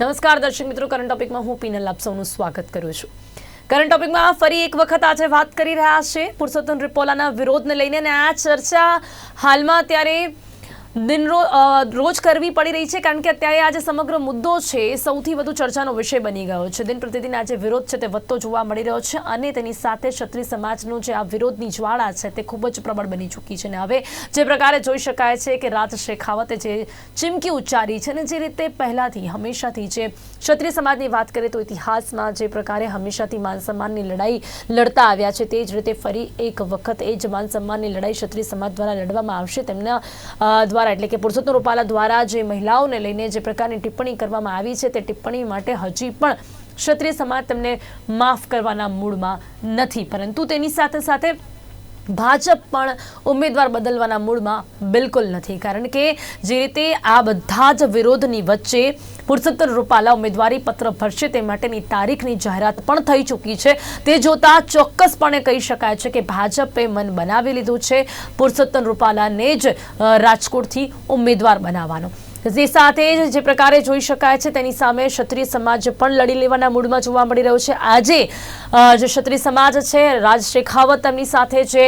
નમસ્કાર, દર્શક મિત્રો. કરંટ ટોપિકમાં હું પીનલ આપ સૌનું સ્વાગત કરું છું. કરંટ ટોપિકમાં ફરી એક વખત આજે વાત કરી રહ્યા છે પુરુષોત્તમ રિપોલાના વિરોધને લઈને અને આ ચર્ચા હાલમાં અત્યારે દિન રોજ કરવી પડી રહી છે કારણ કે અત્યારે આ જે સમગ્ર મુદ્દો છે એ સૌથી વધુ ચર્ચાનો વિષય બની ગયો છે. દિન પ્રતિદિન આ વિરોધ છે તે વધતો જોવા મળી રહ્યો છે અને તેની સાથે ક્ષત્રિય સમાજનું જે આ વિરોધની જ્વાળા છે તે ખૂબ જ પ્રબળ બની ચૂકી છે. અને હવે જે પ્રકારે જોઈ શકાય છે કે રાજ શેખાવતે જે ચીમકી ઉચ્ચારી છે અને જે રીતે પહેલાંથી હંમેશાથી જે ક્ષત્રિય સમાજની વાત કરીએ તો ઇતિહાસમાં જે પ્રકારે હંમેશાથી માન સન્માનની લડાઈ લડતા આવ્યા છે તે જ રીતે ફરી એક વખત એ જ માન સન્માનની લડાઈ ક્ષત્રિય સમાજ દ્વારા લડવામાં આવશે. તેમના અ, દ્વારા, એટલે કે પુરુષોત્તમ રૂપાલા દ્વારા જે મહિલાઓને લઈને જે પ્રકારની ટિપ્પણી કરવામાં આવી છે, તે ટિપ્પણી માટે હજી પણ ક્ષત્રિય સમાજ તેમને માફ કરવાના મૂડમાં નથી. પરંતુ તેની સાથે સાથે ભાજપ પણ ઉમેદવાર બદલવાના મૂડમાં બિલકુલ નથી. કારણ કે જે રીતે આ બધા જ વિરોધની વચ્ચે પુરુષોત્તમ રૂપાલા ઉમેદવારી પત્ર ભરશે તે માટેની તારીખની જાહેરાત પણ થઈ ચૂકી છે. તે જોતા ચોક્કસપણે કહી શકાય છે કે ભાજપે મન બનાવી લીધું છે. પુરુષોત્તમ રૂપાલાને જ રાજકોટથી ઉમેદવાર બનાવવાનો. જે સાથે જ જે પ્રકારે જોઈ શકાય છે, તેની સામે ક્ષત્રિય સમાજ પણ લડી લેવાના મૂડમાં જોવા મળી રહ્યો છે. આજે જે ક્ષત્રિય સમાજ છે, રાજ શેખાવત તેમની સાથે જે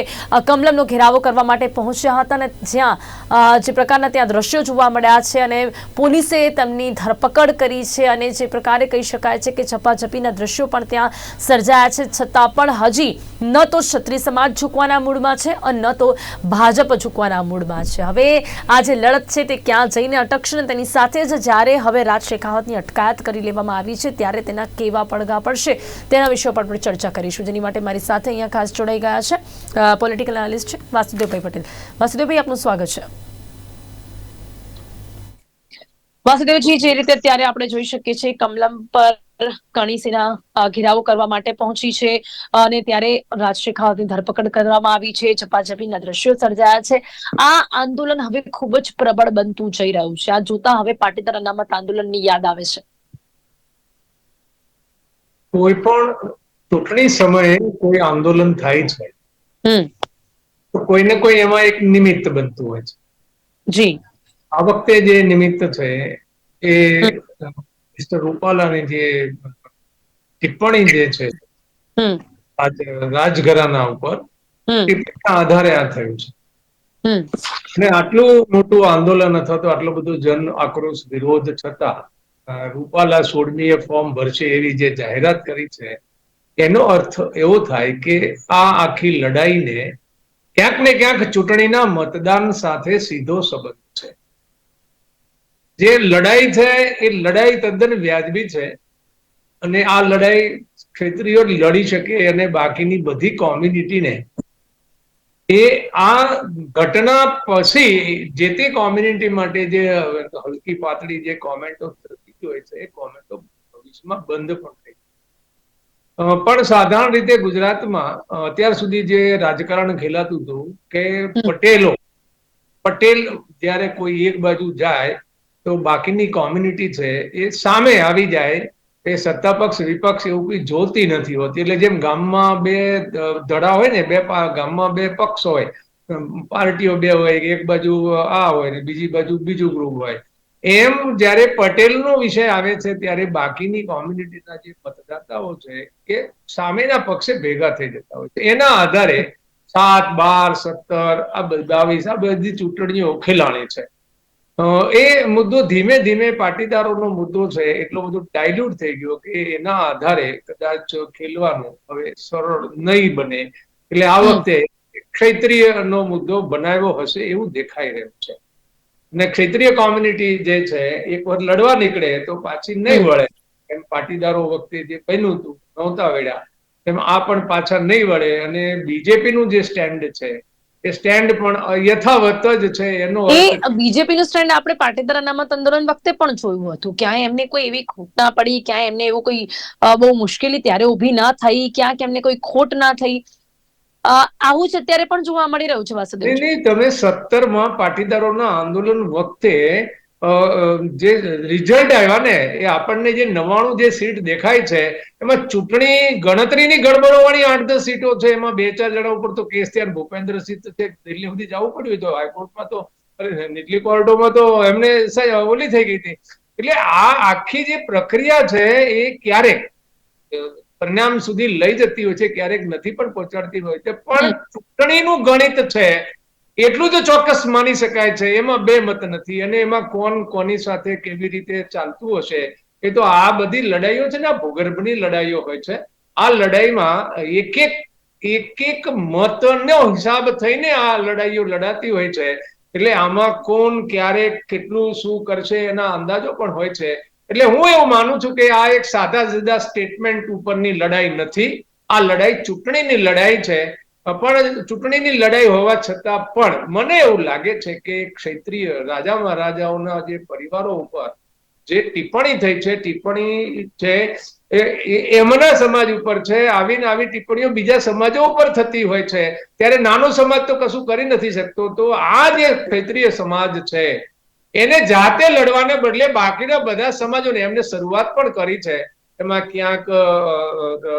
કમલમનો ઘેરાવો કરવા માટે પહોંચ્યા હતા અને જ્યાં જે પ્રકારના ત્યાં દ્રશ્યો જોવા મળ્યા છે અને પોલીસે તેમની ધરપકડ કરી છે અને જે પ્રકારે કહી શકાય છે કે ઝપાઝપીના દ્રશ્યો પણ ત્યાં સર્જાયા છે. છતાં પણ હજી ન તો ક્ષત્રિય સમાજ ઝૂકવાના મૂડમાં છે અને ન તો ભાજપ ઝૂકવાના મૂડમાં છે. હવે આ જે લડત છે તે ક્યાં જઈને અટકશે ને તેની સાથે જ જ્યારે હવે રાજ શેખાવતની અટકાયત કરી લેવામાં આવી છે, ત્યારે તેના કેવા પડઘા પડશે તેના વિશે પણ આપણે ચર્ચા કરીશું. જેની માટે મારી સાથે અહીંયા ખાસ જોડાઈ ગયા છે પોલિટિકલ એનાલિસ્ટ છે વાસુદેવભાઈ પટેલ. વાસુદેવભાઈ, આપનું સ્વાગત છે. વાસુદેવજી જે રીતે અત્યારે આપણે જોઈ શકીએ છીએ કમલમ પર કણીસેના ઘેરાવો કરવા માટે પહોંચી છે અને ત્યારે રાજ શેખાવતની ધરપકડ કરવામાં આવી છે ઝપાઝપીના દ્રશ્યો સર્જાયા છે. આ આંદોલન હવે ખૂબ જ પ્રબળ બનતું જઈ રહ્યું છે. આ જોતા હવે પાટીદાર અનામત આંદોલનની યાદ આવે છે. કોઈ પણ ચૂંટણી સમયે કોઈ આંદોલન થાય છે હમ. તો કોઈને કોઈ એમાં એક નિમિત્ત બનતું હોય છે. જી. આ વખતે જે નિમિત્ત છે એ મિસ્ટર રૂપાલાની જે ટિપ્પણી જે છે રાજઘરાના ઉપર ટિપ્પણીના આધારે આ થયું છે. અને આટલું મોટું આંદોલન અથવા તો આટલો બધો જન આક્રોશ વિરોધ છતાં રૂપાલા સોળમીએ ફોર્મ ભરશે એવી જે જાહેરાત કરી છે એનો અર્થ એવો થાય કે આ આખી લડાઈને ક્યાંક ને ક્યાંક ચૂંટણીના મતદાન સાથે સીધો સંબંધ જે લડાઈ છે એ લડાઈ તદ્દન વ્યાજબી છે અને આ લડાઈ ક્ષેત્રીઓ લડી શકે અને બાકીની બધી કોમ્યુનિટીને. એ આ ઘટના પછી જે તે કોમ્યુનિટી માટે જે હલકી પાતળી જે કોમેન્ટો થતી હોય છે એ કોમેન્ટો ભવિષ્યમાં બંધ પણ થઈ પણ સાધારણ રીતે ગુજરાતમાં અત્યાર સુધી જે રાજકારણ ખેલાતું હતું કે પટેલો પટેલ જ્યારે કોઈ એક બાજુ જાય તો બાકીની કોમ્યુનિટી છે એ સામે આવી જાય. એ સત્તા પક્ષ, વિપક્ષ એવું કોઈ જોતી નથી હોતી. એટલે જેમ ગામમાં બે ધડા હોય ને, બે ગામમાં બે પક્ષ હોય પાર્ટીઓ બે હોય, એક બાજુ આ હોય ને, બીજી બાજુ બીજું ગ્રુપ હોય. એમ જ્યારે પટેલનો વિષય આવે છે, ત્યારે બાકીની કોમ્યુનિટીના જે મતદાતાઓ છે એ સામેના પક્ષે ભેગા થઈ જતા હોય છે. એના આધારે સાત, બાર, સત્તર, આ બાવીસ, આ બધી ચૂંટણીઓ ખેલાણી છે. એ મુદ્દો ધીમે ધીમે પાટીદારોનો મુદ્દો છે એટલો બધો ડાયલ્યુટ થઈ ગયો કે એના આધારે કદાચ ખેલવાનું હવે સરળ નહીં બને. એટલે આ વખતે ક્ષેત્રીય નો મુદ્દો બનાવ્યો હશે એવું દેખાઈ રહ્યું છે. અને ક્ષેત્રીય કોમ્યુનિટી જે છે એક વાર લડવા નીકળે તો પાછી નહીં વળે. એમ પાટીદારો વખતે જે બન્યું હતું નહોતા વળ્યા એમ આ પણ પાછા નહીં વળે અને બીજેપી નું જે સ્ટેન્ડ છે એ સ્ટેન્ડ પણ યથાવત જ છે એનો એ બીજેપી નું સ્ટેન્ડ આપણે પાટીદાર અનામત આંદોલન વખતે પણ જોયું હતું. ક્યાંય એમને કોઈ એવી ખોટ ના પડી ક્યાંય એમને એવું કોઈ બહુ મુશ્કેલી ત્યારે ઊભી ના થઈ ક્યાંક એમને કોઈ ખોટ ના થઈ. આવું જ અત્યારે પણ જોવા મળી રહ્યું છે વાસુદેવ નહીં તમે સત્તરમાં પાટીદારોના આંદોલન વખતે જે રિઝલ્ટ આવ્યા ને એ આપણને જે નવાણું જે સીટ દેખાય છે એમાં ચૂંટણી ગણતરીની ગડબડો વાળી આઠ દસ સીટો છે એમાં બે ચાર જણા ઉપર તો કેસ થયા ભૂપેન્દ્રસિંહ છેક દિલ્હી સુધી જવું પડ્યું તો હાઈકોર્ટમાં તો નીચલી કોર્ટોમાં તો એમને ઓલી થઈ ગઈ હતી. એટલે આ આખી જે પ્રક્રિયા છે એ ક્યારેક પરિણામ સુધી લઈ જતી હોય છે ક્યારેક નથી પણ પહોંચાડતી હોય છે. પણ ચૂંટણીનું ગણિત છે એટલું તો ચોક્કસ માની શકાય છે, એમાં બે મત નથી અને એમાં કોણ કોની સાથે કેવી રીતે ચાલતું હશે એ તો આ બધી લડાઈઓ છે ને, આ ભૂગર્ભની લડાઈઓ હોય છે. આ લડાઈમાં એક એક એક એક મતનો હિસાબ થઈને આ લડાઈઓ લડાતી હોય છે. એટલે આમાં કોણ ક્યારે કેટલું શું કરશે એના અંદાજો પણ હોય છે. એટલે હું એવું માનું છું કે આ એક સાદા સીધા સ્ટેટમેન્ટ ઉપરની લડાઈ નથી. આ લડાઈ ચૂંટણીની લડાઈ છે. પણ ચૂંટણીની લડાઈ હોવા છતાં પણ મને એવું લાગે છે કે ક્ષેત્રીય રાજા મહારાજાઓના જે પરિવારો ઉપર જે ટિપ્પણી થઈ છે, ટિપ્પણી છે એમના સમાજ ઉપર છે, આવીને આવી ટિપ્પણીઓ બીજા સમાજો ઉપર થતી હોય છે. ત્યારે નાનો સમાજ તો કશું કરી નથી શકતો. તો આ જે ક્ષેત્રીય સમાજ છે, એને જાતે લડવાને બદલે બાકીના બધા સમાજોને એમને શરૂઆત પણ કરી છે. એમાં ક્યાંક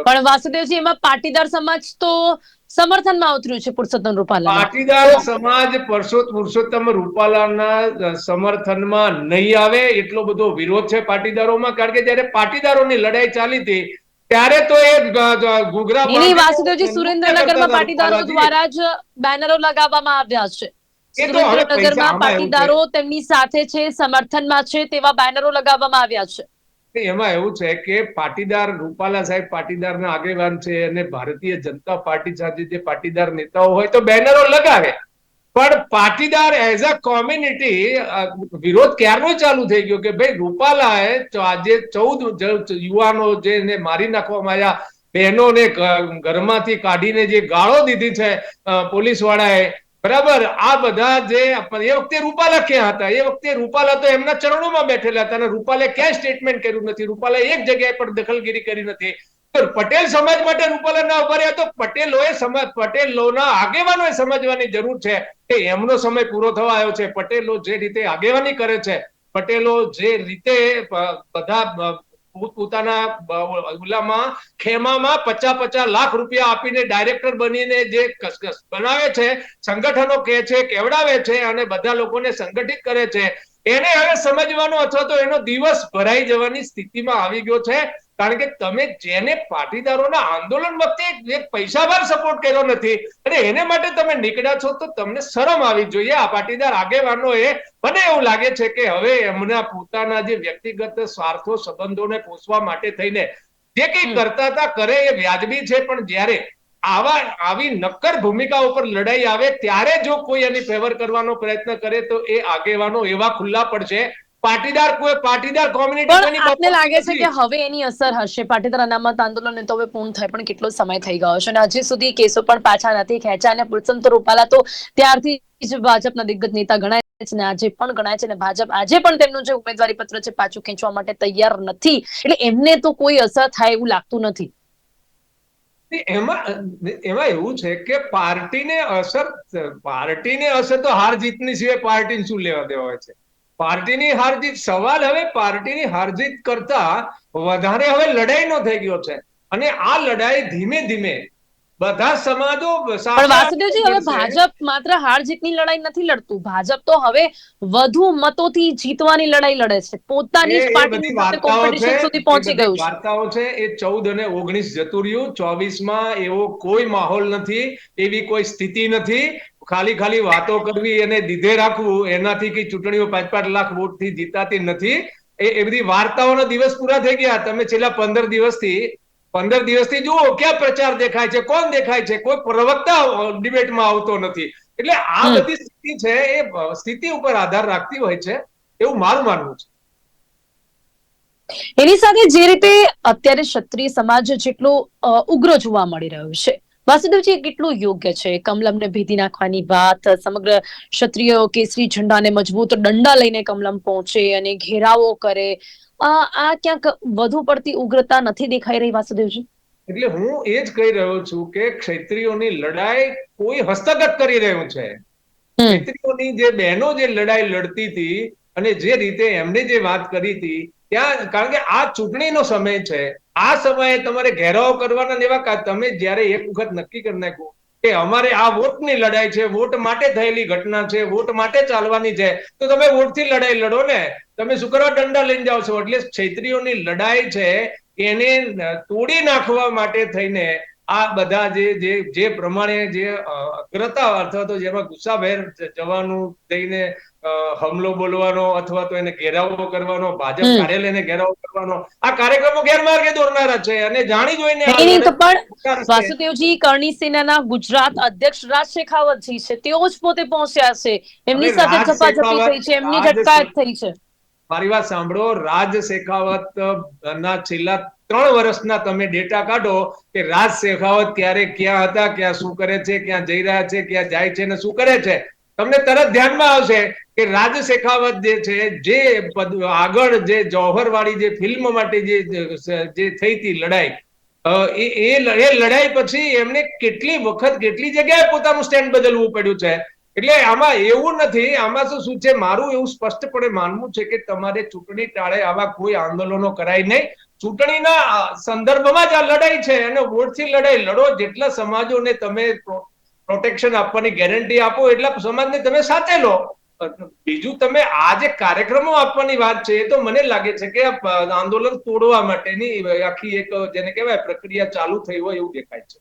પણ વાસુદેવજી, એમાં પાટીદાર સમાજ તો સમર્થનમાં ઉતર્યું છે પુરુષોત્તમ રૂપાલા પાટીદાર સમાજ પુરુષોત્તમ રૂપાલાના સમર્થનમાં નહીં આવે એટલો બધો વિરોધ છે પાટીદારોમાં કારણ કે જયારે પાટીદારોની લડાઈ ચાલી હતી ત્યારે તો એ એની વાસુદેવજી સુરેન્દ્રનગરમાં પાટીદારો દ્વારા જ બેનરો લગાવવામાં આવ્યા છે. સુરેન્દ્રનગરમાં. પાટીદારો તેમની સાથે છે સમર્થનમાં છે તેવા બેનરો લગાવવામાં આવ્યા છે. એમાં એવું છે કે પાટીદાર રૂપાલા સાહેબ પાટીદારના આગેવાન છે અને ભારતીય જનતા પાર્ટી સાથે જે પાટીદાર નેતાઓ હોય તો બેનરો લગાવે. પણ પાટીદાર એઝ અ કોમ્યુનિટી વિરોધ ક્યારનો ચાલુ થઈ ગયો કે ભાઈ રૂપાલાએ આજે ચૌદ યુવાનો જેને મારી નાખવામાં આવ્યા, બહેનોને ઘરમાંથી કાઢીને જે ગાળો દીધી છે પોલીસ વાળાએ બરાબર? આ બધા જે એ વખતે રૂપાલા ક્યાં હતા? એ વખતે રૂપાલા તો એમના ચરણોમાં બેઠેલા હતા અને રૂપાલે ક્યાંય સ્ટેટમેન્ટ કર્યું નથી? રૂપાલે એક જગ્યાએ પણ દખલગીરી કરી નથી. પટેલ સમાજ માટે રૂપાલા ના ઊભા રહ્યા તો પટેલોએ સમાજ, પટેલોના આગેવાનોએ સમજવાની જરૂર છે કે એમનો સમય પૂરો થવા આવ્યો છે. પટેલો જે રીતે આગેવાની કરે છે, પટેલો જે રીતે બધા બ- પોતાના ઓલામાં ખેમામાં પચાસ પચાસ લાખ રૂપિયા આપીને ડાયરેક્ટર બનીને જે બનાવે છે, સંગઠનો કે છે, કેવડાવે છે અને બધા લોકોને સંગઠિત કરે છે, એને હવે સમજવાનો અથવા તો એનો દિવસ ભરાઈ જવાની સ્થિતિમાં આવી ગયો છે. કારણ કે તમે જેને પાટીદારોના આંદોલન વખતે પૈસાવાર સપોર્ટ કર્યો નથી અને એને માટે તમે નીકળ્યા છો તો તમને શરમ આવી જોઈએ. આ પાટીદાર આગેવાનોએ મને એવું લાગે છે કે હવે એમના પોતાના જે વ્યક્તિગત સ્વાર્થો સંબંધોને પોષવા માટે થઈને જે કઈ કરતા હતા કરે એ વ્યાજબી છે પણ જ્યારે આવા આવી નક્કર ભૂમિકા ઉપર લડાઈ આવે ત્યારે જો કોઈ એની ફેવર કરવાનો પ્રયત્ન કરે તો એ આગેવાનો એવા ખુલ્લા પડશે પાટીદાર કોઈ પાટીદાર કોમ્યુનિટી પણ આપને લાગે છે કે હવે એની અસર હશે? પાટીદાર અનામત આંદોલન તો હવે પૂર્ણ થાય પણ કેટલો સમય થઈ ગયો છે અને હજી સુધી કેસો પણ પાછા નથી ખેંચ્યા. અને પુરુષોત્તમ રૂપાલા તો ત્યારથી જ ભાજપના દિગ્ગજ નેતા ગણાય છે આજે પણ ગણાય છે અને ભાજપ આજે પણ તેમનું જે ઉમેદવારી પત્ર છે પાછું ખેંચવા માટે તૈયાર નથી. એટલે એમને તો કોઈ અસર થાય એવું લાગતું નથી. એમાં એમાં એવું છે કે પાર્ટીને અસર પાર્ટીને અસર તો હાર જીતની સિવાય પાર્ટીને શું લેવા દેવા હોય છે? પાર્ટીની હારજીત સવાલ હવે પાર્ટીની હારજીત કરતા વધારે હવે લડાઈનો થઈ ગયો છે. અને આ લડાઈ ધીમે ધીમે બધા સમાજો પણ વાસુદેવજી હવે ભાજપ માત્ર હાર જીતની લડાઈ નથી લડતું. ભાજપ તો હવે વધુ મતોથી જીતવાની લડાઈ લડે છે. પોતાની જ પાર્ટીની સાથે કોમ્પિટિશન સુધી પહોંચી ગયું છે. વાર્તાઓ છે એ ચૌદ અને ઓગણીસ જતું રહ્યું ચોવીસમાં એવો કોઈ માહોલ નથી એવી કોઈ સ્થિતિ નથી. ખાલી ખાલી વાતો કરવી અને દીધે રાખવું એનાથી કે ચૂંટણીઓ પાંચ પાંચ લાખ વોટથી જીતાતી નથી. એ એ બધી વાર્તાઓના દિવસ પૂરા થઈ ગયા. તમે છેલ્લા પંદર દિવસથી પંદર દિવસથી જુઓ ક્યાં પ્રચાર દેખાય છે કોણ દેખાય છે? કોઈ પ્રવક્તા ડિબેટમાં આવતો નથી. એટલે આ બધી સ્થિતિ છે એ સ્થિતિ ઉપર આધાર રાખતી હોય છે એવું મારું માનવું છે. એની સાથે જે રીતે અત્યારે ક્ષત્રિય સમાજ જેટલો ઉગ્ર જોવા મળી રહ્યો છે વાસુદેવજી કેટલું યોગ્ય છે? કમલમને ભેદી નાખવાની વાત સમગ્ર ક્ષત્રિયો કેસરી ઝંડાને મજબૂત દંડા લઈને કમલમ પહોંચે અને ઘેરાવો કરે. આ આ ક્યાંક વધુ પડતી ઉગ્રતા નથી દેખાઈ રહી વાસુદેવજી? એટલે હું એ જ કહી રહ્યો છું કે ક્ષત્રિયોની લડાઈ કોઈ હસ્તગત કરી રહ્યું છે. ક્ષત્રિયોની જે બહેનો જે લડાઈ લડતી હતી અને જે રીતે એમને જે વાત કરી હતી ત્યાં, કારણ કે આ ચૂંટણીનો સમય છે. આ સમયે તમારે ઘેરાવો કરવાના એવા તમે જ્યારે એક વખત નક્કી કરી નાખો કે અમારે આ વોટની લડાઈ છે, વોટ માટે થયેલી ઘટના છે, વોટ માટે ચાલવાની છે, તો તમે વોટથી લડાઈ લડો ને. તમે શું કરવા દંડા લઈને જાઓ છો. એટલે ક્ષત્રિયોની લડાઈ છે, એને તોડી નાખવા માટે થઈને આ બધા જે જે જે પ્રમાણે જે અગ્રતા અથવા તો જેમાં ગુસ્સાભેર જવાનું જઈને હમલો બોલવાનો અથવા તો એને ઘેરાવો કરવાનો ભાજપ. કાર્યાલયને ઘેરાવો કરવાનો આ કાર્યક્રમો ગેરમાર્ગે દોરનારા છે અને જાણી જોઈને તો પણ વાસુદેવજી કરણી સેનાના ગુજરાત અધ્યક્ષ રાજ શેખાવતજી છે. તેઓ જ પોતે પહોંચ્યા છે. એમની સાથે ઝપાઝપી થઈ છે. એમની રાજ થઈ છે. મારી વાત સાંભળો, રાજ શેખાવત ના છેલ્લા ત્રણ વર્ષના તમે ડેટા કાઢો કે રાજ શેખાવત ક્યારે, ક્યાં હતા, ક્યાં શું કરે છે, ક્યાં જઈ રહ્યા છે, ક્યાં જાય છે ને શું કરે છે, તમને તરત ધ્યાનમાં આવશે કે રાજ શેખાવત જે છે, જે આગળ જે જોહરવાળી જે ફિલ્મ માટે જે જે થઈ હતી લડાઈ એ એ લડાઈ પછી એમને કેટલી વખત કેટલી જગ્યાએ પોતાનું સ્ટેન્ડ બદલવું પડ્યું છે? એટલે આમાં એવું નથી, આમાં શું શું છે? મારું એવું સ્પષ્ટપણે માનવું છે કે તમારે ચૂંટણી ટાળે આવા કોઈ આંદોલનો કરાય નહીં. ચૂંટણીના સંદર્ભમાં જ આ લડાઈ છે અને વોટથી લડાઈ લડો. જેટલા સમાજોને તમે પ્રોટેક્શન આપવાની ગેરંટી આપો, એટલા સમાજને તમે સાથે લો. બીજું તમે આ જે કાર્યક્રમો આપવાની વાત છે, એ તો મને લાગે છે કે આંદોલન તોડવા માટેની આખી એક, જેને કહેવાય પ્રક્રિયા ચાલુ થઈ હોય એવું દેખાય છે.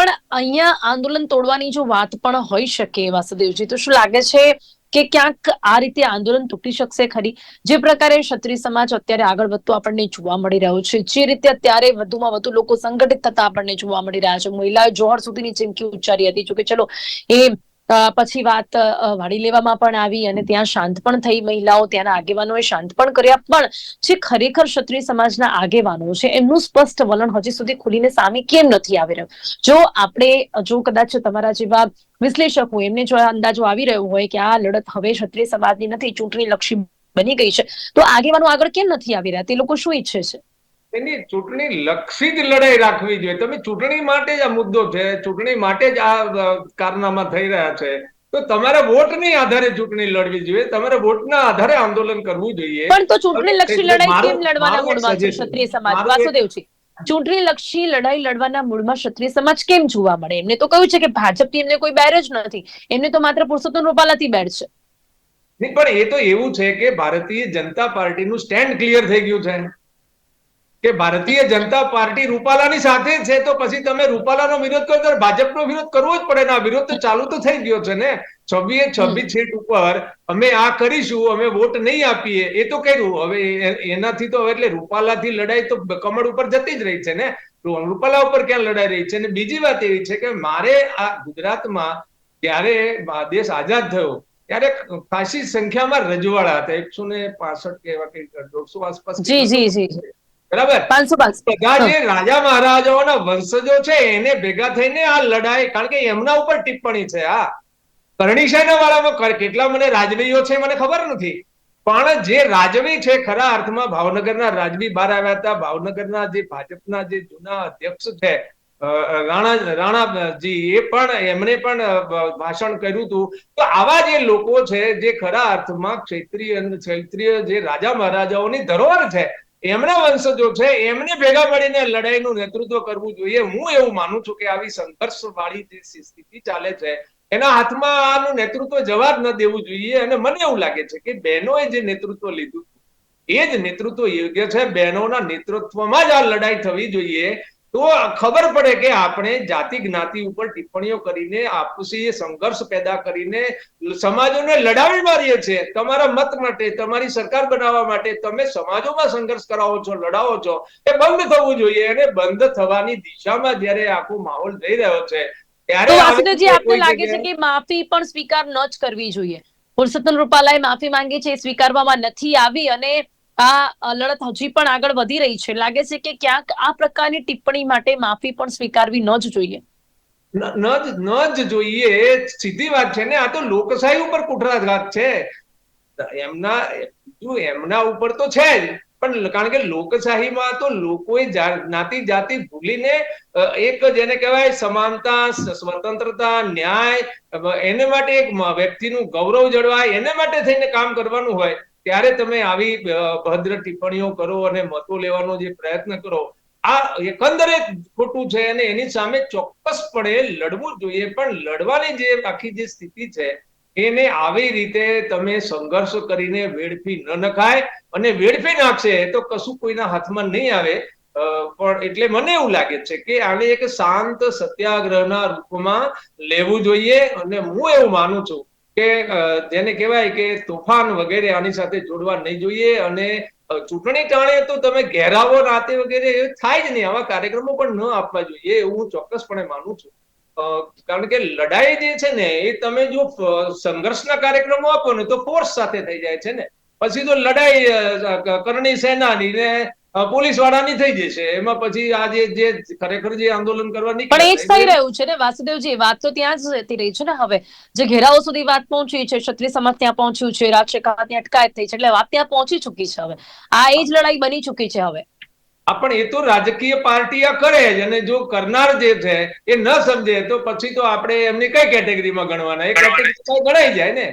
પણ અહીંયા આંદોલન તોડવાની જો વાત પણ હોઈ શકે વાસુદેવજી, તો શું લાગે છે કે ક્યાંક આ રીતે આંદોલન તૂટી શકશે ખરી? જે પ્રકારે ક્ષત્રિય સમાજ અત્યારે આગળ વધતો આપણને જોવા મળી રહ્યો છે. જે રીતે અત્યારે વધુમાં વધુ લોકો સંગઠિત થતા આપણને જોવા મળી રહ્યા છે. મહિલાઓ જોહર સુધીની ચીમકી ઉચ્ચારી હતી. જોકે ચલો, એ પછી વાત વાળી લેવામાં પણ આવી અને ત્યાં શાંત પણ થઈ મહિલાઓ, ત્યાંના આગેવાનોએ શાંત પણ કર્યા. પણ જે ખરેખર ક્ષત્રિય સમાજના આગેવાનો છે, એમનું સ્પષ્ટ વલણ હજી સુધી ખુલીને સામે કેમ નથી આવી રહ્યું? જો આપણે, જો કદાચ તમારા જેવા વિશ્લેષક હોય, એમને જો અંદાજો આવી રહ્યો હોય કે આ લડત હવે ક્ષત્રિય સમાજની નથી ચૂંટણી લક્ષી બની ગઈ છે, તો આગેવાનો આગળ કેમ નથી આવી રહ્યા? તે લોકો શું ઈચ્છે છે? એની ચૂંટણી લક્ષી જ લડાઈ રાખવી જોઈએ. તમે ચૂંટણી માટે જ આ મુદ્દો છે ચૂંટણી માટે જ આ કારનામા થઈ રહ્યા છે. તો તમારે વોટની આધારે ચૂંટણી લડવી જોઈએ. તમારે વોટના આધારે આંદોલન કરવું જોઈએ. પણ તો ચૂંટણી લક્ષી લડાઈ કેમ લડવાના મૂડમાં છે ક્ષત્રિય સમાજ? વાસુદેવજી ચૂંટણી લક્ષી લડાઈ લડવાના મૂળમાં ક્ષત્રિય સમાજ કેમ જોવા મળે? એમને તો કહ્યું છે કે ભાજપથી એમને કોઈ બેર જ નથી. એમને તો માત્ર પુરુષોત્તમ રૂપાલાથી બેર છે. પણ એ તો એવું છે કે ભારતીય જનતા પાર્ટીનું સ્ટેન્ડ ક્લિયર થઈ ગયું છે. કે ભારતીય જનતા પાર્ટી રૂપાલાની સાથે છે તો પછી તમે રૂપાલાનો વિરોધ કરો ત્યારે ભાજપનો વિરોધ કરવો જ પડે ને આ વિરોધ તો ચાલુ તો થઈ ગયો છે ને. છવ્વીએ છવ્વીસ સીટ ઉપર અમે આ કરીશું અમે વોટ નહીં આપીએ એ તો કર્યું. હવે એનાથી તો હવે એટલે રૂપાલાથી લડાઈ તો કમળ ઉપર જતી જ રહી છે ને. રૂપાલા ઉપર ક્યાં લડાઈ રહી છે? અને બીજી વાત એવી છે કે મારે આ ગુજરાતમાં ત્યારે દેશ આઝાદ થયો ત્યારે ખાસી સંખ્યામાં રજવાડા હતા. એકસો ને પાસઠ કે એવા કઈ દોઢસો આસપાસ જી જી જી. બરાબર? બધા જે રાજા મહારાજાઓના વંશજો છે એને ભેગા થઈને આ લડાઈ કારણ કે એમના ઉપર ટિપ્પણી છે આ કરણીશાહના વાળામાં કેટલા મને રાજવીઓ છે મને ખબર નથી. પણ જે રાજવી છે ખરા અર્થમાં ભાવનગરના રાજવી બહાર આવ્યા હતા. ભાવનગરના જે ભાજપના જે જૂના અધ્યક્ષ છે રાણા રાણાજી એ પણ એમણે પણ ભાષણ કર્યું હતું. તો આવા જે લોકો છે જે ખરા અર્થમાં ક્ષેત્રીય ક્ષેત્રીય જે રાજા મહારાજાઓની ધરોહર છે એમના વંશજો છે, એમને ભેગા મળીને લડાઈનું નેતૃત્વ કરવું જોઈએ. હું એવું માનું છું કે આવી સંઘર્ષ વાળી જે સ્થિતિ ચાલે છે, એના હાથમાં આનું નેતૃત્વ જવા જ ન દેવું જોઈએ. અને મને એવું લાગે છે કે બહેનોએ જે નેતૃત્વ લીધું એ જ નેતૃત્વ યોગ્ય છે. બહેનોના નેતૃત્વમાં જ આ લડાઈ થવી જોઈએ. તો ખબર પડે કે આપણે જાતિ જ્ઞાતિ ઉપર ટિપ્પણીઓ કરીને આપસી સંઘર્ષ પેદા કરીને સમાજોને લડાવી મારીએ છીએ. તમારા મત માટે તમારી સરકાર બનાવવા માટે તમે સમાજોમાં સંઘર્ષ કરાવો છો લડાવો છો એ બંધ થવું જોઈએ અને બંધ થવાની દિશામાં જ્યારે આખો માહોલ જઈ રહ્યો છે ત્યારે વાસુદેવજી આપને લાગે છે કે માફી પણ સ્વીકાર ન જ કરવી જોઈએ? પુરુષોત્તમ રૂપાલાએ માફી માંગી છે સ્વીકારવામાં નથી આવી અને આ લડત હજી પણ આગળ વધી રહી છે. લાગે છે કે ક્યાંક આ પ્રકારની ટિપ્પણી માટે માફી પણ સ્વીકારવી ન જ જોઈએ. ન જ ન જ જોઈએ. સીધી વાત છે ને, આ તો લોકશાહી ઉપર કુટરાઘાત છે. એમના, જો એમના ઉપર તો છે જ. પણ કારણ કે લોકશાહીમાં તો લોકોએ જ્ઞાતિ, જાતિ ભૂલીને એક જેને કહેવાય સમાનતા સ્વતંત્રતા, ન્યાય એને માટે એક વ્યક્તિનું ગૌરવ જળવાય, એને માટે થઈને કામ કરવાનું હોય. ત્યારે તમે આવી ભદ્ર ટિપ્પણીઓ કરો અને મતો લેવાનો જે પ્રયત્ન કરો, આ એકંદરે ખોટું છે અને એની સામે ચોક્કસપણે લડવું જોઈએ. પણ લડવાની જે આખી જે સ્થિતિ છે, એને આવી રીતે તમે સંઘર્ષ કરીને વેડફી ન નખાય અને વેડફી નાખશે તો કશું કોઈના હાથમાં નહીં આવે. પણ એટલે મને એવું લાગે છે કે આને એક શાંત સત્યાગ્રહના રૂપમાં લેવું જોઈએ અને હું એવું માનું છું કે જેને કહેવાય કે તોફાન વગેરે આની સાથે જોડવા નહીં જોઈએ અને ચૂંટણી ટાણે તો તમે ઘેરાવો રાતે વગેરે થાય જ નહીં. આવા કાર્યક્રમો પણ ન આપવા જોઈએ એવું હું ચોક્કસપણે માનું છું. કારણ કે લડાઈ જે છે ને એ તમે જો સંઘર્ષના કાર્યક્રમો આપો ને તો ફોર્સ સાથે થઈ જાય છે ને. પછી તો લડાઈ કરણી સેનાની ને પોલીસ વાળાની થઈ જશે. એમાં પછી આ જે જે ખરેખર જે આંદોલન કરવાની પણ એ જ થઈ રહ્યું છે ને વાસુદેવજી વાત તો ત્યાં જ રહેતી રહી છે ને હવે. જે ઘેરાઓ સુધી વાત પહોંચી છે ક્ષત્રિય સમાજ ત્યાં પહોંચ્યું છે રાજશેખાવતની અટકાયત થઈ છે એટલે વાત ત્યાં પહોંચી ચૂકી છે હવે. આ એ જ લડાઈ બની ચૂકી છે હવે. પણ એ તો રાજકીય પાર્ટી આ કરે જ અને જો કરનાર જે છે એ ન સમજે તો પછી તો આપણે એમની કઈ કેટેગરીમાં ગણવાના? એ કેટેગરી ગણાઈ જાય ને.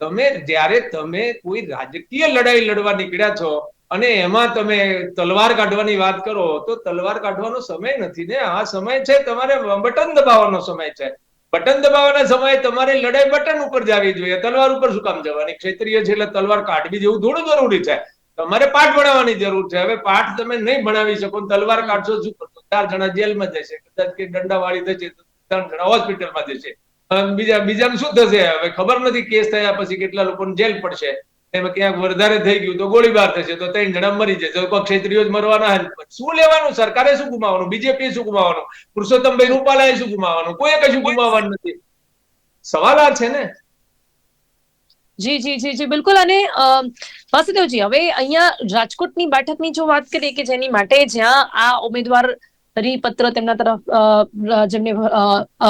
તમે જ્યારે તમે કોઈ રાજકીય લડાઈ લડવા નીકળ્યા છો અને એમાં તમે તલવાર કાઢવાની વાત કરો, તો તલવાર કાઢવાનો સમય નથી ને. આ સમય છે તમારે બટન દબાવવાનો સમય છે. બટન દબાવવાના સમયે તમારે લડાઈ બટન ઉપર જવી જોઈએ. તલવાર ઉપર શું કામ જવાની? ક્ષેત્રીય છે એટલે તલવાર કાઢવી જેવું થોડું જરૂરી છે. તમારે પાઠ ભણાવવાની જરૂર છે. હવે પાઠ તમે નહીં ભણાવી શકો તલવાર કાઢશો શું કરશો? ચાર જણા જેલમાં જશે. કદાચ કે દંડા વાળી થશે તો ત્રણ જણા હોસ્પિટલમાં જશે. બીજા બીજાનું શું થશે? હવે ખબર નથી કેસ થયા પછી કેટલા લોકોને જેલ પડશે. એમાં ક્યાંક વધારે થઈ ગયું તો ગોળીબાર થશે, તો ત્રણ જણા મરી જશે. કોઈ ક્ષેત્રીઓ જ મરવાના. શું લેવાનું? સરકારે શું ગુમાવવાનું? બીજેપી શું ગુમાવવાનું? પુરુષોત્તમભાઈ રૂપાલાએ શું ગુમાવવાનું? કોઈએ કશું ગુમાવવાનું નથી. સવાલ આ છે ને? જી જી જી જી, બિલકુલ. અને વાસુદેવજી, હવે અહીંયા રાજકોટની બેઠકની જો વાત કરીએ કે જેની માટે જ્યાં આ ઉમેદવાર પત્ર તેમના તરફ જેમને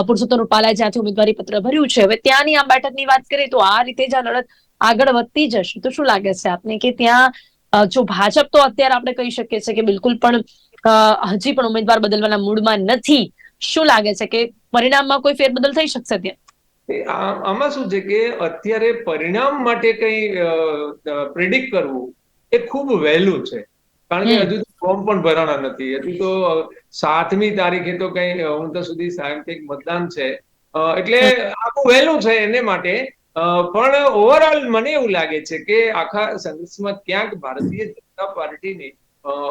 પુરુષોત્તમ રૂપાલાએ જ્યાંથી ઉમેદવારી પત્ર ભર્યું છે. હવે ત્યાંની આ બેઠકની વાત કરીએ તો આ રીતે જ આ લડત આગળ વધતી જશે. તો શું લાગે છે આપને કે ત્યાં જો ભાજપ તો અત્યારે આપણે કહી શકીએ છીએ કે બિલકુલ પણ હજી પણ ઉમેદવાર બદલવાના મૂડમાં નથી. શું લાગે છે કે પરિણામમાં કોઈ ફેરબદલ થઈ શકશે ત્યાં? આમાં શું છે કે અત્યારે પરિણામ માટે કઈ પ્રિડિક્ટ કરવું એ ખૂબ વહેલું છે. કારણ કે હજુ ફોર્મ પણ ભરાણા નથી. હજી તો સાતમી તારીખે તો કઈ હું તો સુધી સાયન્ટિફિક મતદાન છે. એટલે આખું વહેલું છે એને માટે. પણ ઓવરઓલ મને એવું લાગે છે કે આખા સંઘર્ષમાં ક્યાંક ભારતીય જનતા પાર્ટીની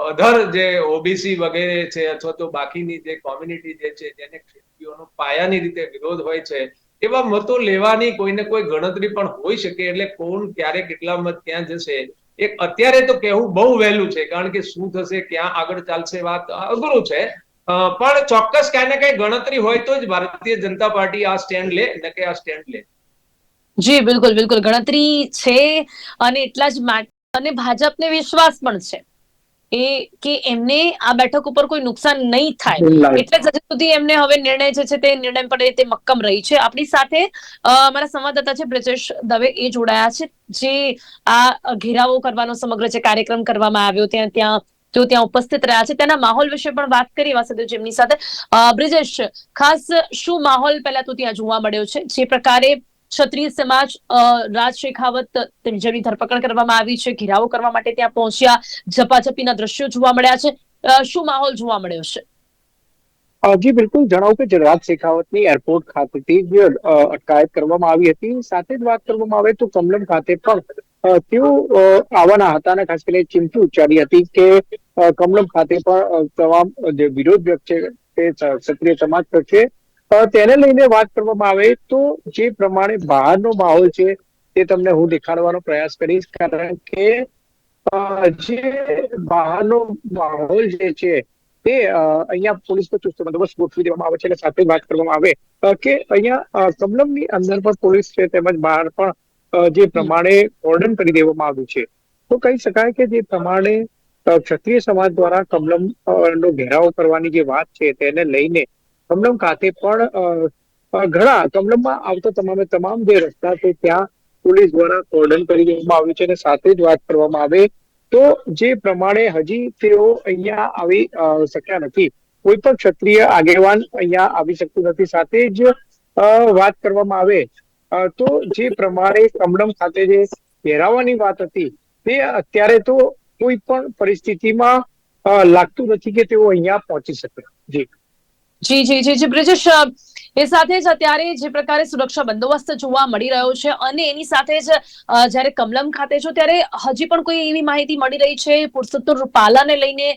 અધર જે ઓબીસી વગેરે છે અથવા તો બાકીની જે કોમ્યુનિટી જે છે જેને ક્ષેત્રીઓનો પાયાની રીતે વિરોધ હોય છે, એવા મતો લેવાની કોઈને કોઈ ગણતરી પણ હોઈ શકે. એટલે કોણ ક્યારે કેટલા મત ક્યાં જશે? એક અત્યારે તો કહેવું બહુ વહેલું છે, કારણ કે શું થશે, ક્યાં આગળ ચાલશે વાત અઘરું છે. પણ ચોક્કસ કઈ ને કઈ ગણતરી હોય તો જ ભારતીય જનતા પાર્ટી આ સ્ટેન્ડ લે, ને કે આ સ્ટેન્ડ લે. જી, બિલકુલ બિલકુલ. ગણતરી છે, અને એટલા જ અને ભાજપને વિશ્વાસ પણ છે. એ કે એમને આ બેઠક ઉપર કોઈ નુકસાન નહીં થાય. એટલે જ સુધી એમને હવે નિર્ણય જે છે તે નિર્ણય પર તે મક્કમ રહી છે. આપણી સાથે અમારા સંવાદદાતા છે બ્રજેશ દવે એ જોડાયા છે જે આ ઘેરાવો કરવાનો સમગ્ર જે કાર્યક્રમ કરવામાં આવ્યો ત્યાં ત્યાં તેઓ ત્યાં ઉપસ્થિત રહ્યા છે. તેના માહોલ વિશે પણ વાત કરી વાસુદેવ જેમની સાથે. બ્રિજેશ ખાસ શું માહોલ પહેલા તો ત્યાં જોવા મળ્યો છે? જે પ્રકારે ક્ષત્રિય સમાજ રાજ શેખાવત જેની ધરપકડ કરવામાં આવી છે. ઘેરાવો કરવા માટે ત્યાં પહોંચ્યા. ઝપાઝપીના દ્રશ્યો જોવા મળ્યા છે. શું માહોલ જોવા મળ્યો છે? જી બિલકુલ. જણાવું કે જરાજ શેખાવતની એરપોર્ટ ખાતેથી જ અટકાયત કરવામાં આવી હતી. સાથે જ વાત કરવામાં આવે તો કમલમ ખાતે પણ તેઓ આવવાના હતા અને ખાસ કરીને ચીમકી ઉચ્ચારી હતી કે કમલમ ખાતે પણ તમામ જે વિરોધ વ્યક્ત છે તે ક્ષત્રિય સમાજ પર છે અ, તેને લઈને વાત કરવામાં આવે તો જે પ્રમાણે બહારનો માહોલ છે, તે તમને હું દેખાડવાનો પ્રયાસ કરીશ. કારણ કે જે બહારનો માહોલ જે છે, તે અહીંયા પોલીસનો ચુસ્ત બંદોબસ્ત ગોઠવી દેવામાં આવે છે અને સાથે વાત કરવામાં આવે કે અહીંયા કમલમની અંદર પણ પોલીસ છે તેમજ બહાર પણ જે પ્રમાણે ઓર્ડન કરી દેવામાં આવ્યું છે. તો કહી શકાય કે જે પ્રમાણે ક્ષત્રિય સમાજ દ્વારા કમલમ નો ઘેરાવો કરવાની જે વાત છે, તેને લઈને કમલમ ખાતે પણ ઘણા કમલમમાં આવતા તમામે તમામ જે રસ્તા છે, ત્યાં પોલીસ દ્વારા કોર્ડન કરી દેવામાં આવ્યું છે અને સાથે જ વાત કરવામાં આવે તો જે પ્રમાણે હજી તેઓ અહીંયા આવી શક્યા નથી. કોઈ પણ ક્ષત્રિય આગેવાન અહીંયા આવી શકતું નથી. સાથે જ વાત કરવામાં આવે તો જે પ્રમાણે કમલમ ખાતે જે પહેરાવાની વાત હતી, તે અત્યારે તો કોઈ પણ પરિસ્થિતિમાં લાગતું નથી કે તેઓ અહીંયા પહોંચી શકે. જી. જી જી જી જી, બ્રિજેશ એ સાથે જ અત્યારે જે પ્રકારે સુરક્ષા બંદોબસ્ત જોવા મળી રહ્યો છે અને એની સાથે જ જ્યારે કમલમ ખાતે છો ત્યારે હજી પણ કોઈ એવી માહિતી મળી રહી છે? પુરુષોત્તમ રૂપાલાને લઈને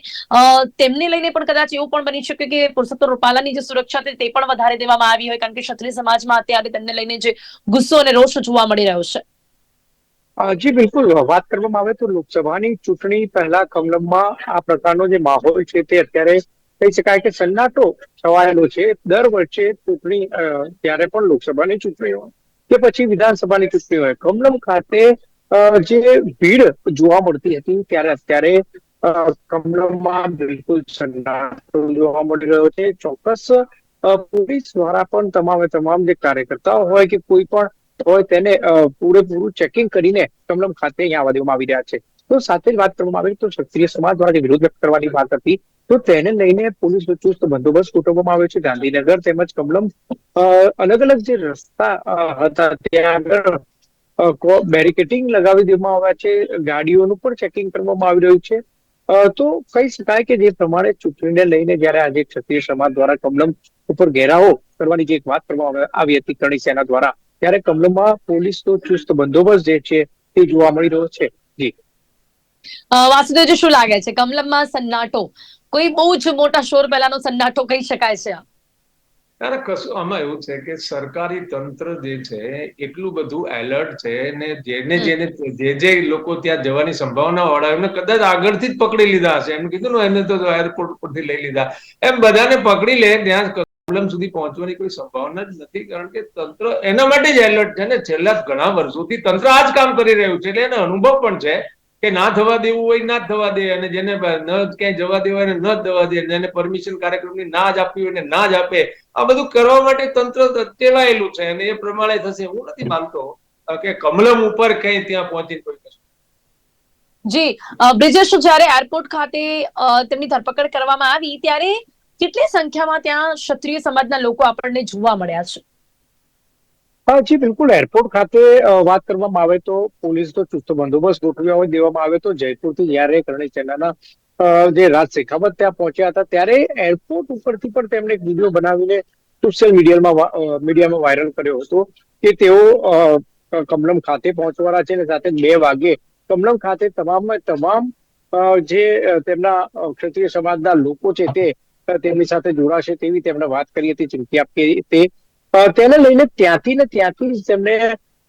તેમને લઈને પણ કદાચ એવું પણ બની શકે કે પુરુષોત્તમ રૂપાલાની જે સુરક્ષા તે પણ વધારે દેવામાં આવી હોય કારણ કે ક્ષત્રિય સમાજમાં અત્યારે તેમને લઈને જે ગુસ્સો અને રોષ જોવા મળી રહ્યો છે. જી, બિલકુલ. વાત કરવામાં આવે તો લોકસભાની ચૂંટણી પહેલા કમલમમાં આ પ્રકારનો જે માહોલ છે તે અત્યારે કહી શકાય કે સન્નાટો છવાયેલો છે. દર વર્ષે ચૂંટણી ત્યારે પણ લોકસભાની ચૂંટણી હોય કે પછી વિધાનસભાની ચૂંટણી હોય. કમલમ ખાતે જે ભીડ જોવા મળતી હતી ત્યારે અત્યારે કમલમમાં બિલકુલ સન્નાટો જોવા મળી રહ્યો છે. ચોક્કસ પોલીસ દ્વારા પણ તમામે તમામ જે કાર્યકર્તાઓ હોય કે કોઈ પણ હોય તેને પૂરેપૂરું ચેકિંગ કરીને કમલમ ખાતે અહીંયા આવવા દેવામાં આવી રહ્યા છે. તો સાથે જ વાત કરવામાં આવે તો ક્ષત્રિય સમાજ દ્વારા જે વિરોધ વ્યક્ત કરવાની વાત હતી તો તેને લઈને પોલીસનો ચુસ્ત બંદોબસ્ત ગોઠવવામાં આવ્યો છે. ગાંધીનગર તેમજ કમલમ અલગ અલગ જે રસ્તા હતા ત્યાં આગળ બેરિકેટિંગ લગાવી દેવામાં આવ્યા છે. ગાડીઓનું પણ ચેકિંગ કરવામાં આવી રહ્યું છે. તો કહી શકાય કે જે પ્રમાણે ચૂંટણીને લઈને જયારે આજે ક્ષત્રિય સમાજ દ્વારા કમલમ ઉપર ઘેરાવો કરવાની જે વાત કરવામાં આવી હતી કરણી સેના દ્વારા, ત્યારે કમલમમાં પોલીસનો ચુસ્ત બંદોબસ્ત જે છે તે જોવા મળી રહ્યો છે. જી. વાસુદેવજી, શું લાગે છે? કમલમમાં સન્નાટો કોઈ બહુ જ મોટા શોર પહેલાનો સન્નાટો કહી શકાય છે. ત્યારે કશું આમાં એવું છે કે સરકારી તંત્ર જે છે એટલું બધું એલર્ટ છે ને જેને જેને જે જે લોકો ત્યાં જવાની સંભાવના વાળા એમને કદાચ આગળથી જ પકડી લીધા હશે. એમ કીધું ને એમને તો એરપોર્ટ પરથી લઈ લીધા. એમ બધાને પકડી લે ત્યાં પ્રોબ્લેમ સુધી પહોંચવાની કોઈ સંભાવના જ નથી કારણ કે તંત્ર એના માટે જ એલર્ટ છે ને. છેલ્લા ઘણા વર્ષોથી તંત્ર આ જ કામ કરી રહ્યું છે એટલે એને અનુભવ પણ છે. કે ના થવા દેવું હોય, ના થવા દે અને જેને ન ક્યાંય જવા દેવા ન જ દે જેને પરમિશન કાર્યક્રમની ના જ આપવી હોય ને ના જ આપે, આ બધું કરવા માટે તંત્ર ટેવાયેલું છે અને એ પ્રમાણે થશે. હું નથી માનતો કે કમલમ ઉપર કઈ ત્યાં પહોંચી કોઈ કશું. જી બ્રિજેશ જ્યારે એરપોર્ટ ખાતે તેમની ધરપકડ કરવામાં આવી, ત્યારે કેટલી સંખ્યામાં ત્યાં ક્ષત્રિય સમાજના લોકો આપણને જોવા મળ્યા છે? જી, બિલકુલ. એરપોર્ટ ખાતે વાત કરવામાં આવે તો પોલીસનો ચુસ્ત બંદોબસ્ત ગોઠવ્યા હોય દેવામાં આવે તો જયપુરથી જયારે કરણી સેનાના જે રાજ શેખાવત ત્યાં પહોંચ્યા હતા, ત્યારે એરપોર્ટ ઉપરથી પણ તેમણે એક વીડિયો બનાવીને સોશિયલ મીડિયામાં મીડિયામાં વાયરલ કર્યો હતો કે તેઓ કમલમ ખાતે પહોંચવાના છે અને સાથે બે વાગે કમલમ ખાતે તમામ તમામ જે તેમના ક્ષત્રિય સમાજના લોકો છે તે તેમની સાથે જોડાશે તેવી તેમણે વાત કરી હતી, ચીમકી આપી તે તેને લઈને ત્યાંથી ને ત્યાંથી તેમને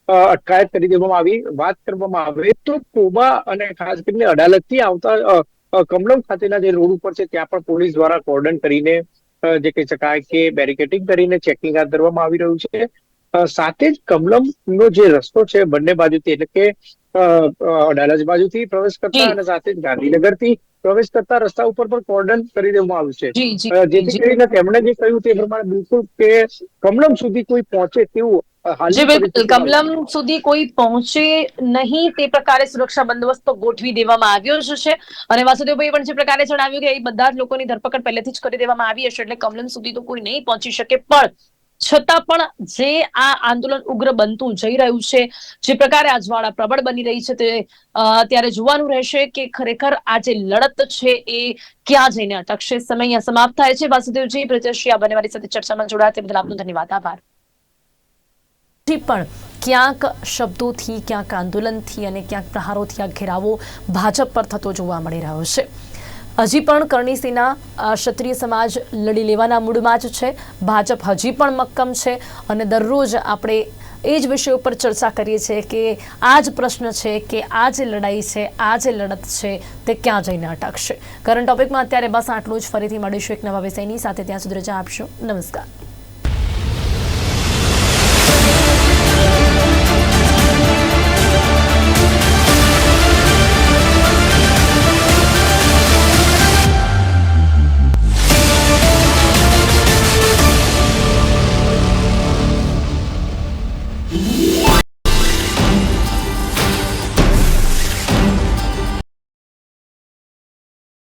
અટકાયત કરી દેવામાં આવી વાત કરવામાં આવે તો કોબા અને ખાસ કરીને અડાલજથી આવતા કમલમ ખાતેના જે રોડ ઉપર છે ત્યાં પણ પોલીસ દ્વારા કોર્ડન કરીને જે કહી શકાય કે બેરિકેટિંગ કરીને ચેકિંગ હાથ ધરવામાં આવી રહ્યું છે સાથે જ કમલમ નો જે રસ્તો છે બંને બાજુથી એટલે કે અડાલજ બાજુથી પ્રવેશ કરતા. અને સાથે જ ગાંધીનગરથી પ્રવેશ કરતા રસ્તા ઉપર પણ કોર્ડન કરી દેવામાં આવ્યું છે. જેથી કરીને તેમણે જે કહ્યું તે પ્રમાણે બિલકુલ કે કમલમ સુધી કોઈ પહોંચે તેવું કમલમ સુધી કોઈ પહોંચે નહીં તે પ્રકારે સુરક્ષા બંદોબસ્ત ગોઠવી દેવામાં આવ્યો જ છે. અને વાસુદેવભાઈ પણ જે પ્રકારે જણાવ્યું કે એ બધા જ લોકોની ધરપકડ પહેલેથી જ કરી દેવામાં આવી હશે એટલે કમલમ સુધી તો કોઈ નહીં પહોંચી શકે. પણ છતાં પણ જે આ આંદોલન ઉગ્ર બનતું જઈ રહ્યું છે, જે પ્રકારે આ જ્વાળા પ્રબળ બની રહી છે તે ત્યારે જોવાનું રહેશે કે ખરેખર આ જે લડત છે એ ક્યાં જઈને અટકશે. સમય અહીંયા સમાપ્ત થાય છે. વાસુદેવજી બ્રિજેશી આ બંને સાથે ચર્ચામાં જોડાયા તે બદલ આપનો ધન્યવાદ. આભાર. પણ ક્યાંક શબ્દોથી, ક્યાંક આંદોલનથી અને ક્યાંક પ્રહારોથી આ ઘેરાવો ભાજપ પર થતો જોવા મળી રહ્યો છે. હજી પણ કરણીસિંહના ક્ષત્રિય સમાજ લડી લેવાના મૂડમાં જ છે. ભાજપ હજી પણ મક્કમ છે અને દરરોજ આપણે એ જ વિષય ઉપર ચર્ચા કરીએ છીએ કે આ જ પ્રશ્ન છે કે આ જે લડાઈ છે, આ જે લડત છે, તે ક્યાં જઈને અટકશે. કરંટ ટોપિકમાં અત્યારે બસ આટલું જ. ફરીથી મળીશું એક નવા વિષયની સાથે. ત્યાં સુધી રજા આપશો. નમસ્કાર.